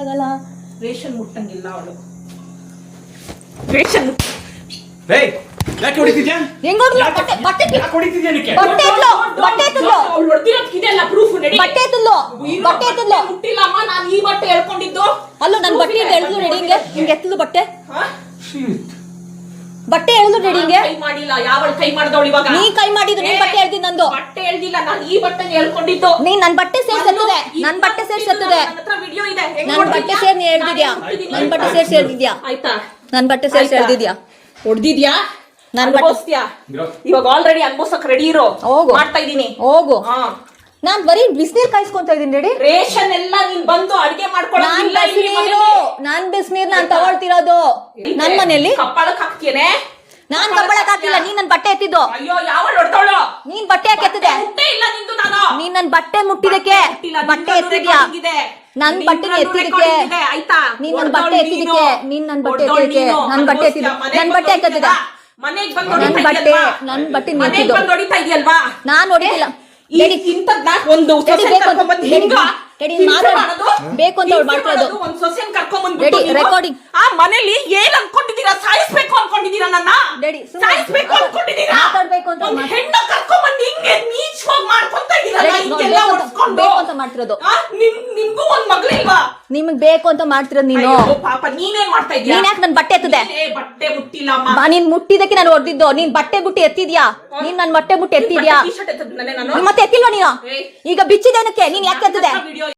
ಆಗಲ್ಲ ರೇಷನ್ ಮುಟ್ಟಂಗಿಲ್ಲ ಅವಳು. ರೇಷನ್ ಏಯ್ ಯಾಕೆ ಹೊಡಿತಿದ್ಯಾ? ಹೆಂಗ್ ಹೊಡ್ದ್ಲು? ಬಟ್ಟೆ ಬಟ್ಟೆ ಯಾಕೆ ಹೊಡಿತಿದ್ಯಾ ನಿಕ್ಕೆ ಬಟ್ಟೆ ಎತ್ಲು ಬಟ್ಟೆ ಎತ್ತಲು ಅವಳು ಹೊಡ್ದಿರೋದ್ಕಿದೆಲ್ಲ ಪ್ರೂಫ್ ನಡಿ. ಬಟ್ಟೆ ಎತ್ತಲು ಇಲ್ಲ, ಬಟ್ಟೆ ಎತ್ತಲು ಮುಟ್ಟಿಲ್ಲ ಅಮ್ಮ ನಾನು ಈ ಬಟ್ಟೆ ಹೇಳ್ಕೊಂಡಿದ್ದು ಅಲ್ಲೂ ನನ್ ಬಟ್ಟೆ ಎಳ್ದು ರೆಡಿ ಹಿಂಗೆ ಹಿಂಗೆ ಎತ್ತಲು ಬಟ್ಟೆ. ಹಾ? ಬಟ್ಟೆ ಎಳ್ದು ರೆಡಿ ಹಿಂಗೆ. ಕೈ ಮಾಡಿಲ್ಲ ಯಾವಳು ಕೈ ಮಾಡ್ದವಳು ಇವಾಗ? ನೀ ಕೈ ಮಾಡಿದ್ದು ನೀನ್ ಬಟ್ಟೆ ಎಳ್ದಿ ಬಟ್ಟೆ ಹೇಳ್ದಿಲ್ಲ ನಾನು ಈ ಬಟ್ಟೆ ಹೇಳ್ಕೊಂಡಿದ್ದು ನೀನ್ ನನ್ ಬಟ್ಟೆ ಸೇರ್ಸತ್ತದೆ. ನನ್ ಬಟ್ಟೆ ಸೇರ್ಸತ್ತದೆ. ಸತ್ತದೆ ವಿಡಿಯೋ ಇದೆ. ಹೆಂಗ್ ನನ್? ಬಟ್ಟೆ ಸೇರ್ ನೀ ಹೇಳ್ದಿದ್ಯಾ? ನನ್ ಬಟ್ಟೆ ಸೇರ್ ಎಳ್ದಿದ್ಯಾ ಆಯ್ತಾ? ನನ್ ಬಟ್ಟೆ ಸೇರ್? ಎಳ್ದಿದ್ಯಾ ಹೊಡ್ದಿದ್ಯಾ? ನನ್ ಬಟ್ಟೆ- ಇವಾಗ ಆಲ್ರೆಡಿ ಅನ್ಭವಿಸಕ್ ರೆಡಿ ಇರೋ. ಹೋಗು. ಮಾಡ್ತಾ ಇದೀನಿ ಹೋಗು. ಹಾ. ನಾನ್ ಬರೀ ಬಿಸಿನೀರ್ ಕಾಯಿಸ್ಕೊಂತ ಇದೀನಿ ರೆಡಿ ರೇಷನ್ ಎಲ್ಲ ನೀನ್ ಬಂದು ಅಡಿಗೆ ಇಲ್ಲಿ ಬಿಸಿನೀರು. ನಾನ್ ಬಿಸಿನೀರ್ ನಾನ್ ತಗೊಳ್ತಿರೋದು. ನನ್ ಮನೆಯಲ್ಲಿ ಕಪ್ಪಾಳಕ್ ಹಾಕ್ತೀನಿ ನಾನ್ ಕಪ್ಪಳಕ್ ಹಾಕಿಲ್ಲ ನೀನ್ ನನ್ ಬಟ್ಟೆ ಎತ್ತಿದ್ದು. ಅಯ್ಯೋ ಯಾವಳು ಹೊಡ್ದವಳು ನೀನ್ ಬಟ್ಟೆ ಯಾಕೆ ಎತ್ತಿದೆ ಮುಟ್ಟೆ ಇಲ್ಲ ನಿಂದು ನಾನು ಬಟ್ಟೆ ಮುಟ್ಟಿದಕ್ಕೆ ಬಟ್ಟೆ ಎತ್ತಿದ್ಯಾ? ನನ್ ಬಟ್ಟೆ ಎತ್ತಿದಕ್ಕೆ ಆಯ್ತಾ? ನೀನ್ ನನ್ ಬಟ್ಟೆ ಎತ್ತಿದಕ್ಕೆ ನೀನು. ನೀನ್ ಬಟ್ಟೆ ಎತ್ತಿದಕ್ಕೆ ನನ್. ಬಟ್ಟೆ ಎತ್ತಿದ ನನ್ ಬಟ್ಟೆ ಎತ್ತಿದ ನನ್ ಬಟ್ಟೆ? ನನ್ ಬಟ್ಟೆ ನಿಂತಿದ್ದು ನಾನ್ ಹೊಡಿತಿಲ್ಲ ಒಂದು ಬೇಕು ಅಂತ ಅವ್ಳು ಮಾಡ್ಕೊಳ್ಳೋದು. ಒಂದ್ ಸೊಸೆನ್ ನೀವು? ಆ ಮನೇಲಿ ಏನ್ ಅನ್ಕೊಂಡಿದೀರಾ ಸಾಯಿಸ್ಬೇಕು ಅನ್ಕೊಂಡಿದೀರಾ ನನ್ನ ಸಾಯಿಸ್ಬೇಕು ಅನ್ಕೊಂಡಿದೀರಾ ಮಾತಾಡ್ಬೇಕು ಅಂತ ಹೆಣ್ಣ ಬೇಕು ಅಂತ- ಮಾಡ್ತಿರೋದು. ಒಂದ್ ಮಗಳಿಲ್ವಾ ನಿಮಗ್ ಬೇಕು ಅಂತ ಮಾಡ್ತಿರೋದ್ ನೀನು. ಅಯ್ಯೋ, ಪಾಪ ನೀನೇನ್ ಮಾಡ್ತಾ ಇದೀಯ ನೀನ್ ಯಾಕೆ ನನ್ ಬಟ್ಟೆ ಎತ್ತದೆ? ಏ ಬಟ್ಟೆ ಮುಟ್ಟಿಲ್ಲ ಅಮ್ಮ. ಬಾ, ನೀನ್ ಮುಟ್ಟಿದಕ್ಕೆ ನಾನು ಹೊಡೆದಿದ್ದು. ನೀನ್ ಬಟ್ಟೆ ಬುಟ್ಟಿ ಎತ್ತಿದ್ಯಾ? ನೀನ್ ನನ್ ಬಟ್ಟೆ ಬುಟ್ಟಿ ಎತ್ತಿದ್ಯಾ? ಟೀ ಶರ್ಟ್ ಎತ್ತದ್ನಲ್ಲೇ ನಾನು? ಮತ್ತೆ ಎತ್ತಿಲ್ವಾ ನೀನು? ಏಯ್. ಈಗ ಬಿಚ್ಚಿದೇನಕ್ಕೆ ನೀನ್ ಯಾಕೆ ಎತ್ತದೆ? ವಿಡಿಯೋ